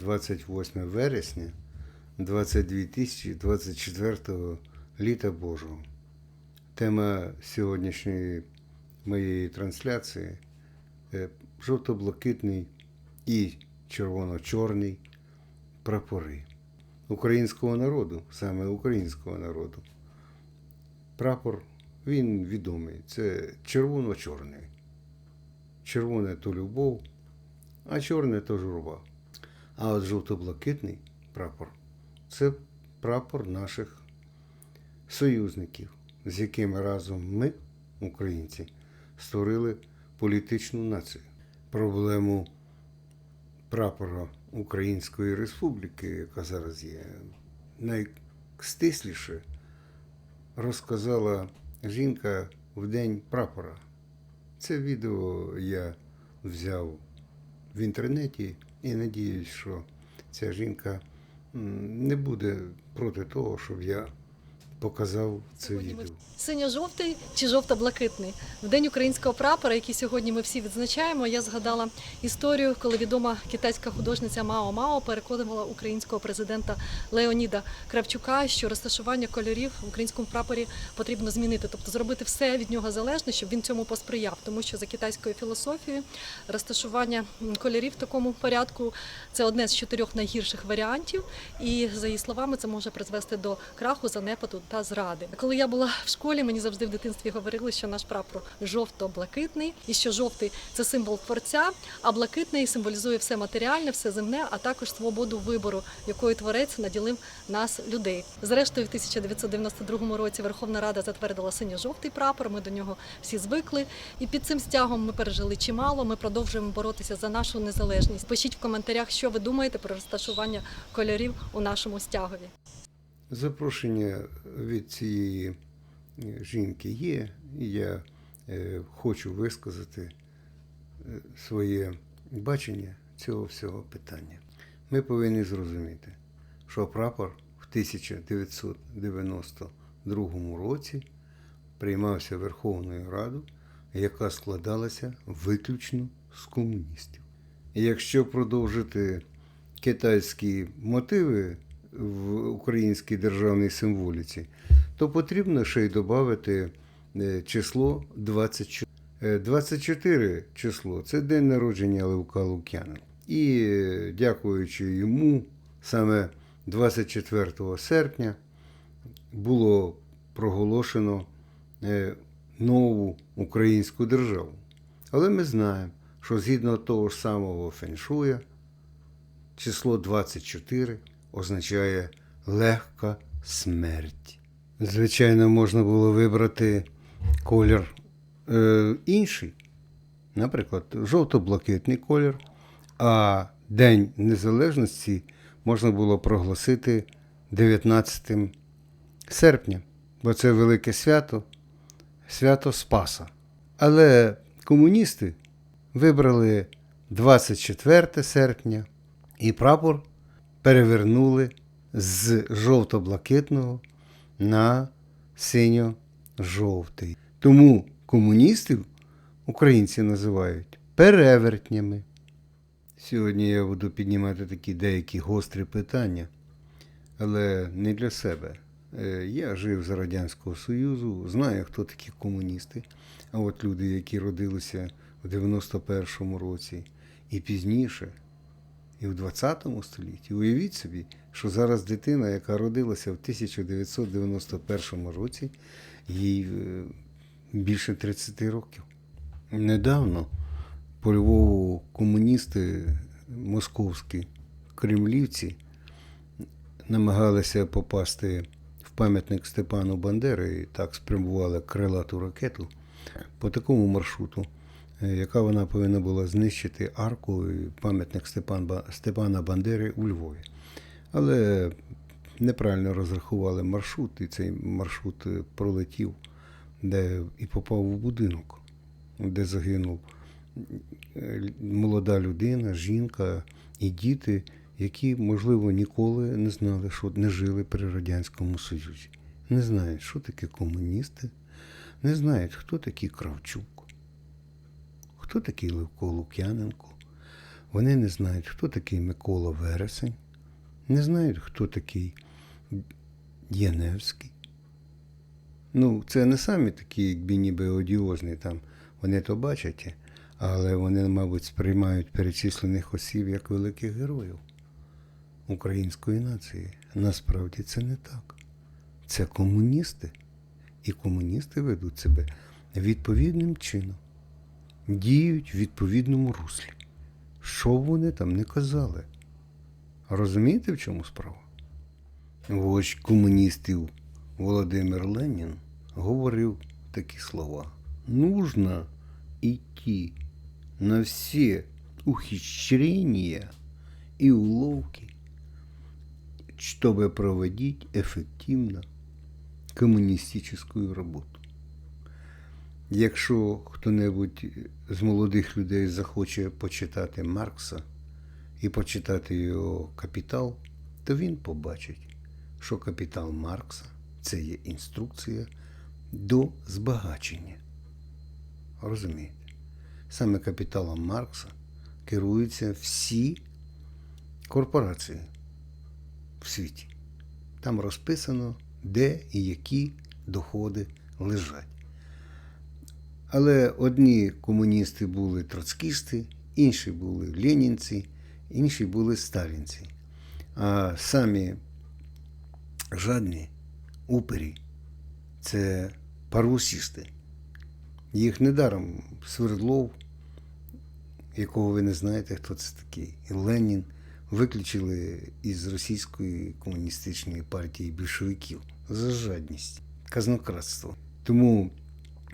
Сьогодні 28 вересня 22 24 літа Божого. Тема сьогоднішньої моєї трансляції е, жовто-блакитний і червоно-чорний прапори українського народу, саме українського народу. Прапор він відомий. Це червоно-чорний. Червоне то любов, а чорне то журба. А от жовто-блакитний прапор це прапор наших союзників, з якими разом ми, українці, створили політичну націю. Проблему прапора Української Республіки, яка зараз є, найстисліше розказала жінка в день прапора. Це відео я взяв в інтернеті і надіюсь, що ця жінка не буде проти того, щоб я показав це відео. Синьо-жовтий чи жовто-блакитний. В день українського прапора, який сьогодні ми всі відзначаємо, я згадала історію, коли відома китайська художниця Мао Мао переконувала українського президента Леоніда Кравчука, що розташування кольорів в українському прапорі потрібно змінити, тобто зробити все від нього залежне, щоб він цьому посприяв. Тому що за китайською філософією розташування кольорів в такому порядку це одне з чотирьох найгірших варіантів. І за її словами, це може призвести до краху, занепаду та зради. Коли я була в школі, мені завжди в дитинстві говорили, що наш прапор жовто-блакитний, і що жовтий це символ творця, а блакитний символізує все матеріальне, все земне, а також свободу вибору, якою творець наділив нас людей. Зрештою, в 1992 році Верховна Рада затвердила синьо-жовтий прапор. Ми до нього всі звикли. І під цим стягом ми пережили чимало. Ми продовжуємо боротися за нашу незалежність. Пишіть в коментарях, що ви думаєте про розташування кольорів у нашому стягові. Запрошення від цієї е, жінки є, і я е, хочу висказати е, своє бачення цього всього питання. Ми повинні зрозуміти, що прапор в 1992 році приймався Верховною Радою, яка складалася виключно з комуністів. Якщо продовжити китайські мотиви в українській державній символіці, то потрібно ще й додати е, число 24. Е, 24 число це день народження Левка Лук'яна. І е, дякуючи йому, саме 24 серпня було проголошено е, нову українську державу. Але ми знаємо, що згідно того ж самого феншуя, число 24 означає легка смерть. Звичайно, можна було вибрати колір е, інший, наприклад, жовто-блакитний колір, а День Незалежності можна було проголосити 19 серпня, бо це велике свято, свято Спаса. Але комуністи вибрали 24 серпня і прапор перевернули з жовто-блакитного на синьо-жовтий. Тому комуністів українці називають перевертнями. Сьогодні я буду піднімати такі деякі гострі питання, але не для себе. Е, Я жив за Радянського Союзу, знаю, хто такі комуністи. А от люди, які родилися в 91-му році і пізніше, і в 20 столітті. Уявіть собі, що зараз дитина, яка родилася в 1991 році, їй е, більше 30 років. Недавно по Львову комуністи московські кремлівці намагалися попасти в пам'ятник Степану Бандери і так спрямували крилату ракету по такому маршруту, яка вона повинна була знищити арку і пам'ятник Степана Бандери у Львові. Але неправильно розрахували маршрут, і цей маршрут е, пролетів, де і попав у будинок, де загинув е, молода людина, жінка і діти, які, можливо, ніколи не знали, що не жили при Радянському Союзі. Не знають, що таке комуністи, не знають, хто такий Кравчук, хто такий Левко Лук'яненко. Вони не знають, хто такий Микола Вересень, не знають, хто такий Яневський. Ну, це не самі такі, якби ніби одіозні там. Вони то бачать, але вони, мабуть, сприймають перечислених осіб як великих героїв української нації. Насправді це не так. Це комуністи. І комуністи ведуть себе відповідним чином, діють в відповідному руслі. Що б вони там не казали? Розумієте, в чому справа? Вождь комуністів Володимир Ленін говорив такі слова. Нужно идти на все ухищрения и уловки, чтобы проводить эффективно комуністичну роботу. Якщо хто-небудь з молодих людей захоче почитати Маркса і почитати його капітал, то він побачить, що капітал Маркса це є інструкція до збагачення. Розумієте? Саме капіталом Маркса керуються всі корпорації в світі. Там розписано, де і які доходи лежать. Але одні комуністи були троцкісти, інші були ленінці, інші були сталінці. А самі жадні упері це парусісти. Їх недаром Свердлов, якого ви не знаєте, хто це такий, і Ленін виключили із російської комуністичної партії більшовиків за жадність, казнократство. Тому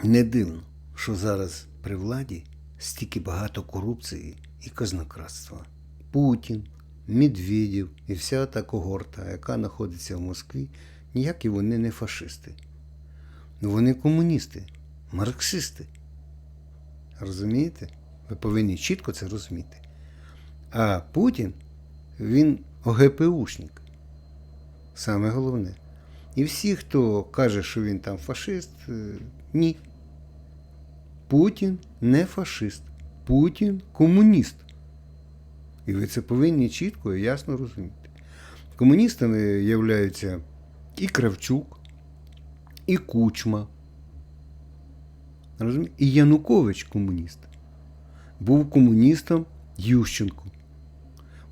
не дивно, що зараз при владі стільки багато корупції і казнократства. Путін, Медведєв і вся та когорта, яка знаходиться в Москві, ніякі вони не фашисти. Ну, Вони комуністи, марксисти. Розумієте? Ви повинні чітко це розуміти. А Путін, він ОГПУшник. Саме головне. І всі, хто каже, що він там фашист, е, ні. Путін не фашист. Путін комуніст. І ви це повинні чітко і ясно розуміти. Комуністами являються і Кравчук, і Кучма. Розумієте? І Янукович комуніст. Був комуністом Ющенко.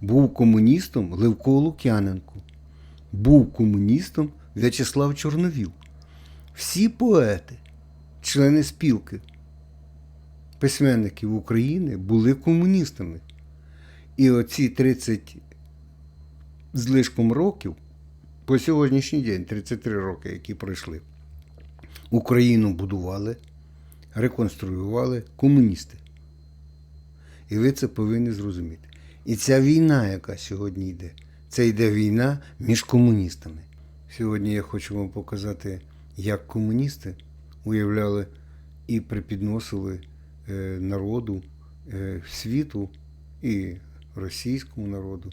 Був комуністом Левко Лук'яненко. Був комуністом В'ячеслав Чорновіл. Всі поети, члени спілки письменників України були комуністами. І оці 30 з лишком років, по сьогоднішній день, 33 роки, які пройшли, Україну будували, реконструювали комуністи. І ви це повинні зрозуміти. І ця війна, яка сьогодні йде, це йде війна між комуністами. Сьогодні я хочу вам показати, як комуністи уявляли і припідносили народу, е, світу, і російському народу,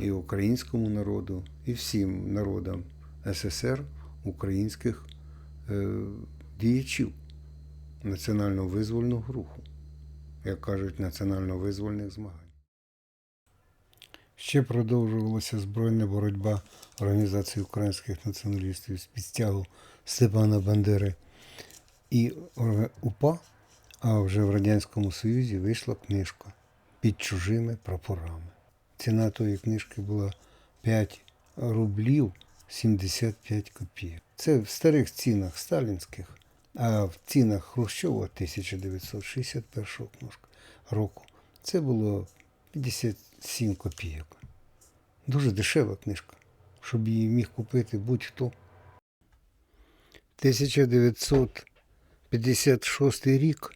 і українському народу, і всім народам СССР українських е, діячів національно-визвольного руху, як кажуть, національно-визвольних змагань. Ще продовжувалася збройна боротьба Організації українських націоналістів з підстягу Степана Бандери і УПА, а вже в Радянському Союзі вийшла книжка під чужими прапорами. Ціна тої книжки була 5 рублів 75 копійок. Це в старих цінах сталінських, а в цінах Хрущова 1961 року це було 57 копійок. Дуже дешева книжка, щоб її міг купити будь-хто. 1956 рік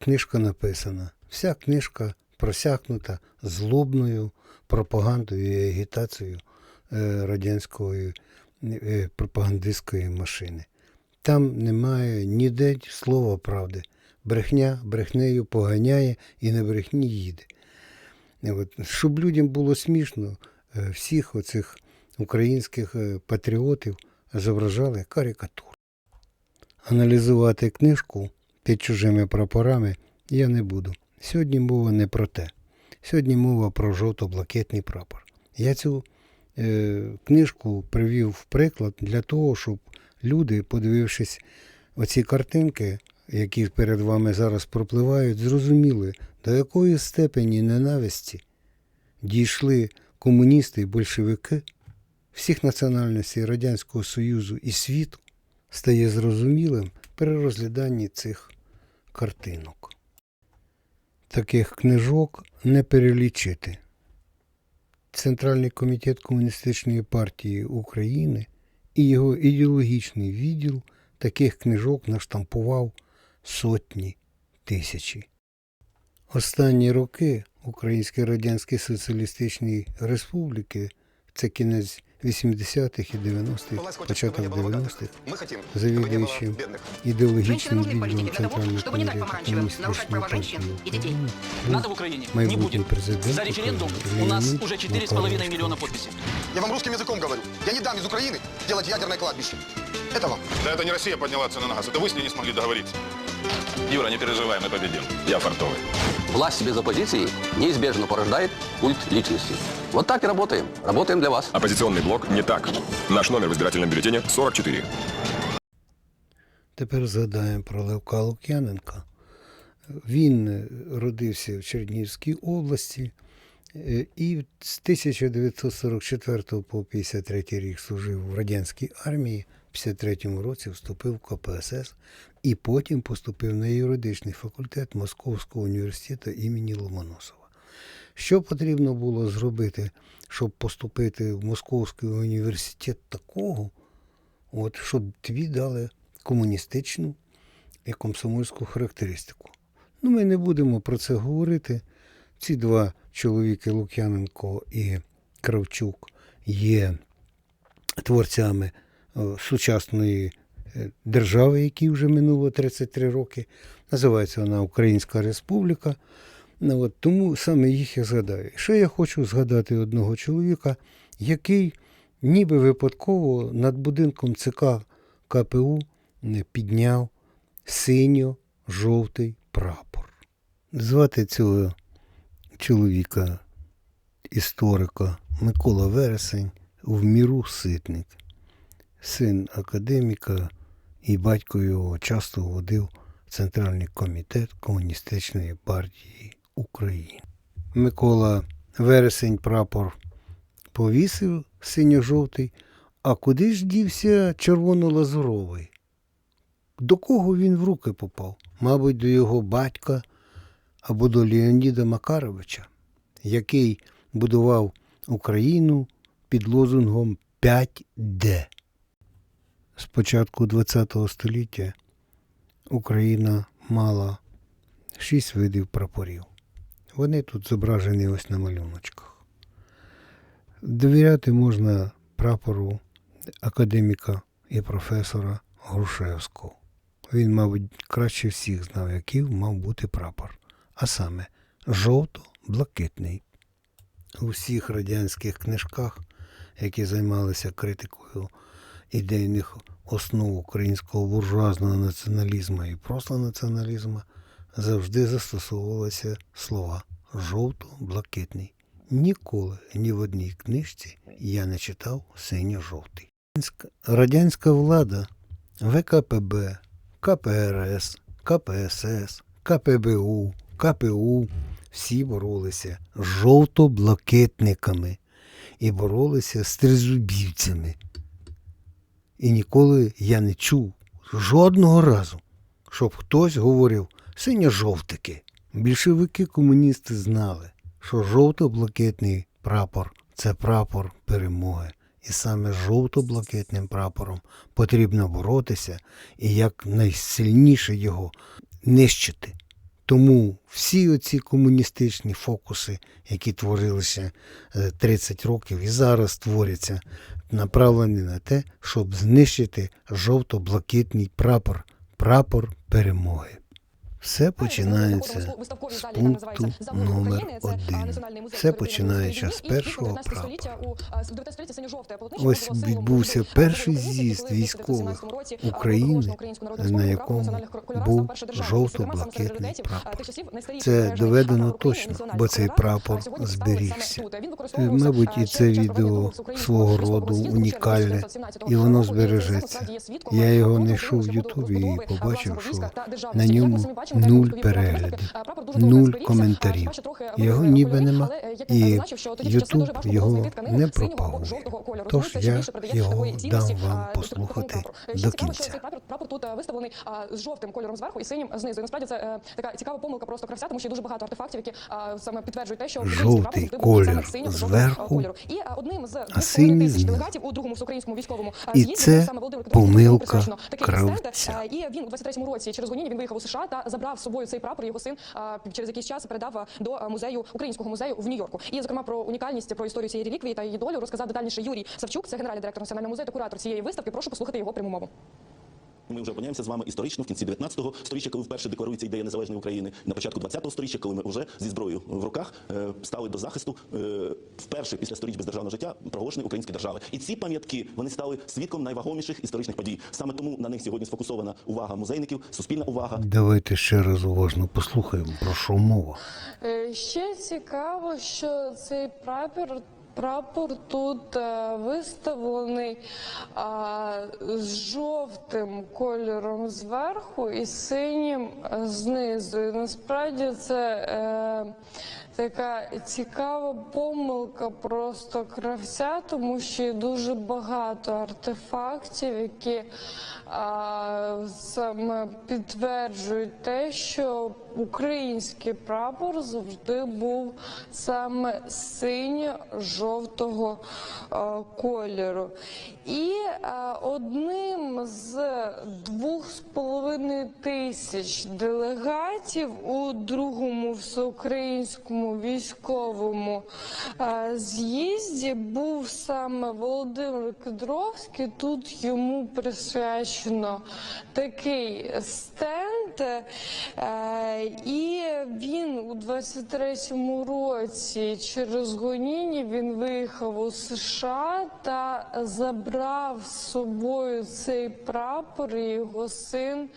книжка написана. Вся книжка просякнута злобною пропагандою і агітацією е, радянської е, пропагандистської машини. Там немає ніде слова правди. Брехня брехнею поганяє і на брехні їде. От, щоб людям було смішно, е, всіх оцих українських е, патріотів зображали карикатур. Аналізувати книжку під чужими прапорами я не буду. Сьогодні мова не про те. Сьогодні мова про жовто-блакитний прапор. Я цю е, книжку привів в приклад для того, щоб люди, подивившись оці картинки, які перед вами зараз пропливають, зрозуміли, до якої степені ненависті дійшли комуністи і большевики всіх національностей Радянського Союзу і світу, стає зрозумілим при розгляданні цих картинок. Таких книжок не перелічити. Центральний комітет Комуністичної партії України і його ідеологічний відділ таких книжок наштампував сотні тисячі. Останні роки Української Радянської Соціалістичної Республіки це кінець 80-х і 90-х, початок 90-х, Мы хотим, чтобы не было завідуючим бедных. ідеологічним Женщины нужны в відділом политике для того, Центрального чтобы не дать комітету помаранчевым нарушить Комуністичної права женщин партії и детей. України, НАТО в Украине не майбутній будет. президент За референдум України у нас Леонід уже 4,5 Макарович миллиона Кравчук. подписей. Я вам русским языком говорю. Я не дам из Украины делать ядерное кладбище. Это вам. Да это не Россия подняла цены на газ, это вы с ней не смогли договориться. Юра, не переживай, мы победим. Я фартовый. Власть без оппозиции неизбежно порождает культ личности. Вот так и работаем. Работаем для вас. Оппозиционный блок не так. Наш номер в избирательном бюллетене 44. Тепер згадаємо про Левка Лук'яненка. Він родився в Чернігівській області е, і з 1944 по 53 рік служив в радянській армії. В 53 році вступив в КПСС і потім поступив на юридичний факультет Московського університету імені Ломоносова. Що потрібно було зробити, щоб поступити в Московський університет такого, от, щоб тобі дали комуністичну і комсомольську характеристику. Ну, ми не будемо про це говорити. Ці два чоловіки Лук'яненко і Кравчук є творцями е, сучасної держави, якій вже минуло 33 роки. Називається вона Українська Республіка. Ну, от, тому саме їх я згадаю. Ще я хочу згадати одного чоловіка, який ніби випадково над будинком ЦК КПУ не підняв синьо-жовтий прапор. Звати цього чоловіка, історика Микола Вересень в міру ситник, син академіка, і батько його часто водив в Центральний комітет Комуністичної партії України. Микола Вересень прапор повісив синьо-жовтий, а куди ж дівся червоно-лазуровий? До кого він в руки попав? Мабуть, до його батька або до Леоніда Макаровича, який будував Україну під лозунгом 5D. З початку ХХ століття Україна мала шість видів прапорів. Вони тут зображені ось на малюночках. Довіряти можна прапору академіка і професора Грушевського. Він, мабуть, краще всіх знав, який мав бути прапор, а саме жовто-блакитний. У всіх радянських книжках, які займалися критикою ідейних основ українського буржуазного націоналізму і просто націоналізму, завжди застосовувалися слова жовто-блакитний. Ніколи ні в одній книжці я не читав синьо-жовтий. Радянська влада ВКПБ, КПРС, КПСС, КПБУ, КПУ всі боролися з жовто-блакитниками і боролися з тризубівцями. І ніколи я не чув жодного разу, щоб хтось говорив синьо-жовтики. Більшовики комуністи знали, що жовто-блакитний прапор це прапор перемоги. І саме жовто-блакитним прапором потрібно боротися і якнайсильніше його нищити. Тому всі оці комуністичні фокуси, які творилися е, 30 років і зараз творяться, направлені на те, щоб знищити жовто-блакитний прапор, прапор перемоги. Все починається з пункту номер один. Все починаючи з першого прапора. Ось відбувся перший з'їзд військових України, на якому був жовто-блакитний прапор. Це доведено точно, бо цей прапор зберігся. Мабуть, і це відео свого роду унікальне, і воно збережеться. Я його знайшов в Ютубі і побачив, що на ньому нуль переглядів, нуль коментарів. Його ніби нема, і Ютуб його не пропагує. Тож я його дам вам послухати до кінця. Прапор, тут е, виставлений з жовтим кольором зверху і синім знизу. І насправді це е, така цікава помилка просто кравця, тому що є дуже багато артефактів, які саме підтверджують те, що Жовтий колір зверху. І е, одним з синій делегатів у другому всеукраїнському військовому І з'їзді це саме Володимир помилка кравця. І він у 23-му році через гоніння він виїхав у США та забрав з собою цей прапор. Його син через якийсь час передав до музею українського музею в Нью-Йорку. І зокрема про унікальність про історію цієї реліквії та її долю розказав детальніше Юрій Савчук, це генеральний директор національного музею та куратор цієї виставки. Прошу послухати його пряму мову. Ми вже опиняємося з вами історично в кінці 19-го сторіччя, коли вперше декларується ідея незалежної України. На початку 20-го сторіччя, коли ми вже зі зброєю в руках е, стали до захисту е, вперше після сторіч бездержавного життя проголошеної української держави. І ці пам'ятки вони стали свідком найвагоміших історичних подій. Саме тому на них сьогодні сфокусована увага музейників, суспільна увага. Давайте ще раз уважно послухаємо, про що мова. Е, Ще цікаво, що цей прапор. Прапор тут е, виставлений з жовтим кольором зверху і синім е, знизу. І насправді це е, така цікава помилка просто кравця, тому що є дуже багато артефактів, які саме підтверджують те, що український прапор завжди був саме синьо-жовтого кольору. І одним з двох з половиною тисяч делегатів у другому всеукраїнському військовому з'їзді був саме Володимир Кедровський. Тут йому присвячено такий стенд. Е, І він у 23-му році через гоніння він виїхав у США та забрав з собою цей прапор. І його син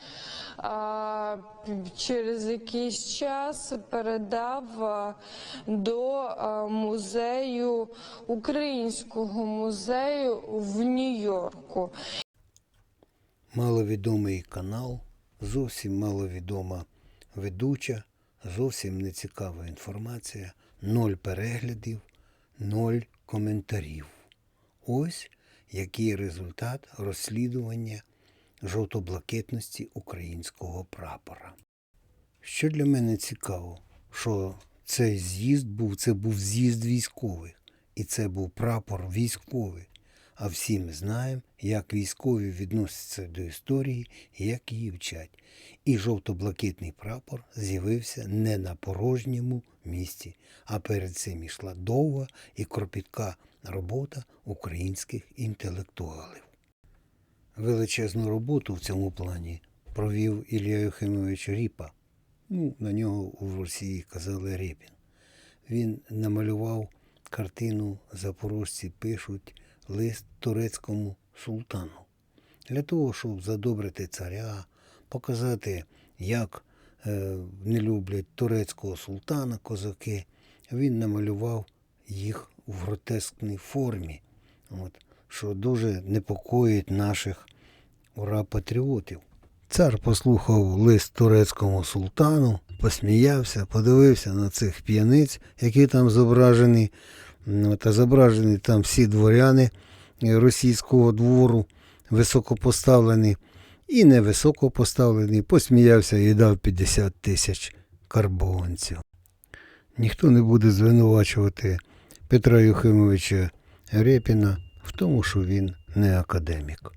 через якийсь час передав до музею українського музею в Нью-Йорку. Маловідомий канал, зовсім маловідома ведуча, зовсім нецікава інформація, ноль переглядів, ноль коментарів. Ось який результат розслідування жовто-блакитності українського прапора. Що для мене цікаво, що цей з'їзд був, це був з'їзд військових, і це був прапор військовий. А всі ми знаємо, як військові відносяться до історії як її вчать. І жовто-блакитний прапор з'явився не на порожньому місці, а перед цим йшла довга і кропітка робота українських інтелектуалів. Величезну роботу в цьому плані провів Ілля Юхимович Ріпа. Ну, на нього у Росії казали Рєпін. Він намалював картину Запорожці пишуть лист турецькому султану. Для того, щоб задобрити царя, показати, як е, не люблять турецького султана козаки, він намалював їх у гротескній формі, от, що дуже непокоїть наших ура-патріотів. Цар послухав лист турецькому султану, посміявся, подивився на цих п'яниць, які там зображені. Та зображені там всі дворяни е, російського двору, високопоставлені і невисокопоставлені, посміявся і дав 50 тисяч карбованців. Ніхто не буде звинувачувати Петра Юхимовича Репіна в тому, що він не академік.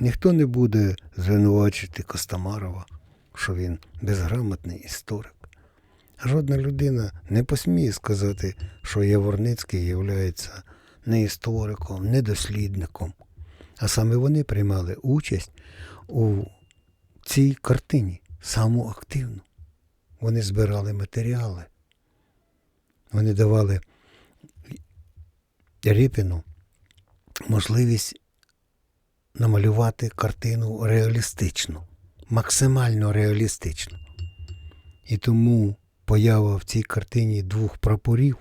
Ніхто не буде звинувачити Костомарова, що він безграмотний історик. Жодна людина не посміє сказати, що Яворницький є не істориком, не дослідником. А саме вони приймали участь у цій картині саму активну. вони збирали матеріали. Вони давали Ріпіну можливість намалювати картину реалістичну, максимально реалістичну. І тому поява в цій картині двох прапорів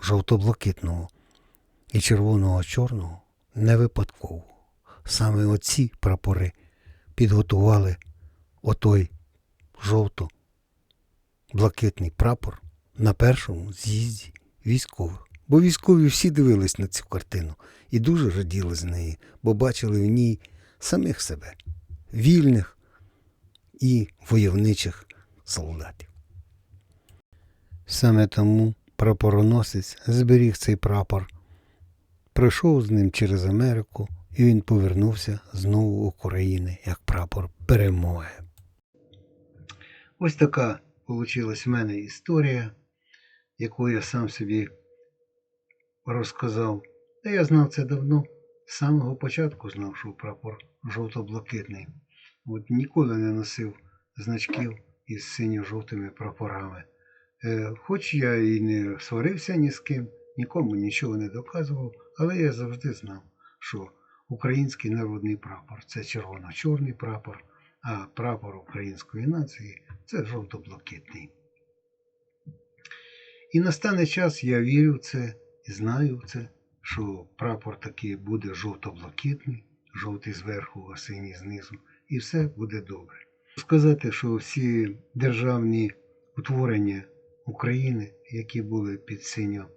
жовто-блакитного і червоного-чорного не випадково. Саме оці прапори підготували отой жовто-блакитний прапор на першому з'їзді військових. Бо військові всі дивились на цю картину і дуже раділи з неї, бо бачили в ній самих себе, вільних і войовничих солдатів. Саме тому прапороносець зберіг цей прапор, пройшов з ним через Америку, і він повернувся знову України як прапор перемоги. Ось така вийшла в мене історія, яку я сам собі розказав. Та я знав це давно. З самого початку знав, що прапор жовто-блакитний. От ніколи не носив значків із синьо-жовтими прапорами. Е, хоч я і не сварився ні з ким, нікому нічого не доказував, але я завжди знав, що український народний прапор це червоно-чорний прапор, а прапор української нації це жовто-блакитний. І настане час, я вірю в це і знаю в це, що прапор таки буде жовто-блакитний, жовтий зверху, а синій знизу, і все буде добре. Сказати, що всі державні утворення України, які були під синьо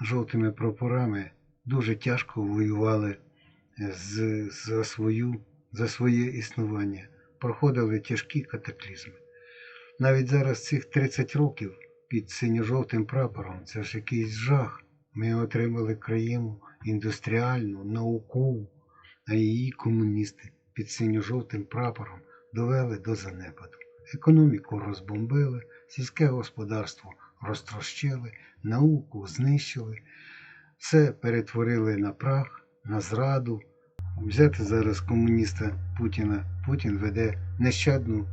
жовтими прапорами, дуже тяжко воювали з, за, свою, за своє існування, проходили тяжкі катаклізми. Навіть зараз цих 30 років під синьо-жовтим прапором це ж якийсь жах. Ми отримали країну індустріальну, наукову, а її комуністи під синьо-жовтим прапором довели до занепаду. Економіку розбомбили, сільське господарство розтрощили, науку знищили, все перетворили на прах, на зраду. Взяти зараз комуніста Путіна. Путін веде нещадну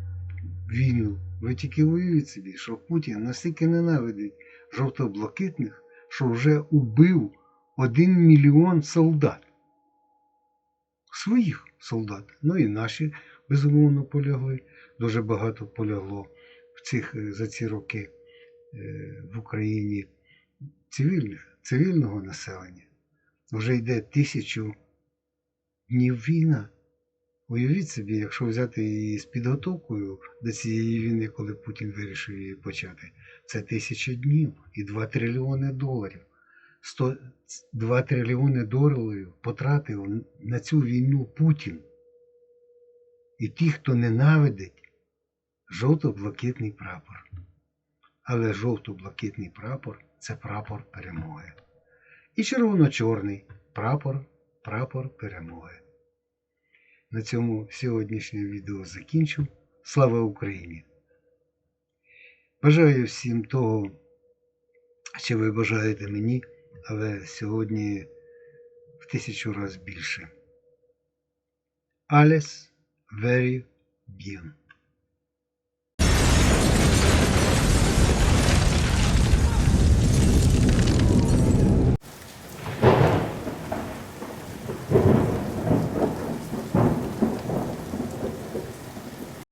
війну. Ви тільки уявіть собі, що Путін настільки ненавидить жовто-блакитних, що вже убив один мільйон солдат. Своїх солдат. Ну і наші, безумовно, полягли. Дуже багато полягло цих, е, за ці роки е, в Україні цивільних, цивільного населення. Вже йде тисячу днів війна. Уявіть собі, якщо взяти її з підготовкою до цієї війни, коли Путін вирішив її почати, це тисяча днів і 2 трильйони доларів. 100, 2 трильйони доларів потратив на цю війну Путін. І ті, хто ненавидить жовто-блакитний прапор. Але жовто-блакитний прапор це прапор перемоги. І червоно-чорний прапор, прапор перемоги. На цьому сьогоднішнє відео закінчу. Слава Україні! Бажаю всім того, що ви бажаєте мені, але сьогодні в тисячу разів більше. Alles very bien.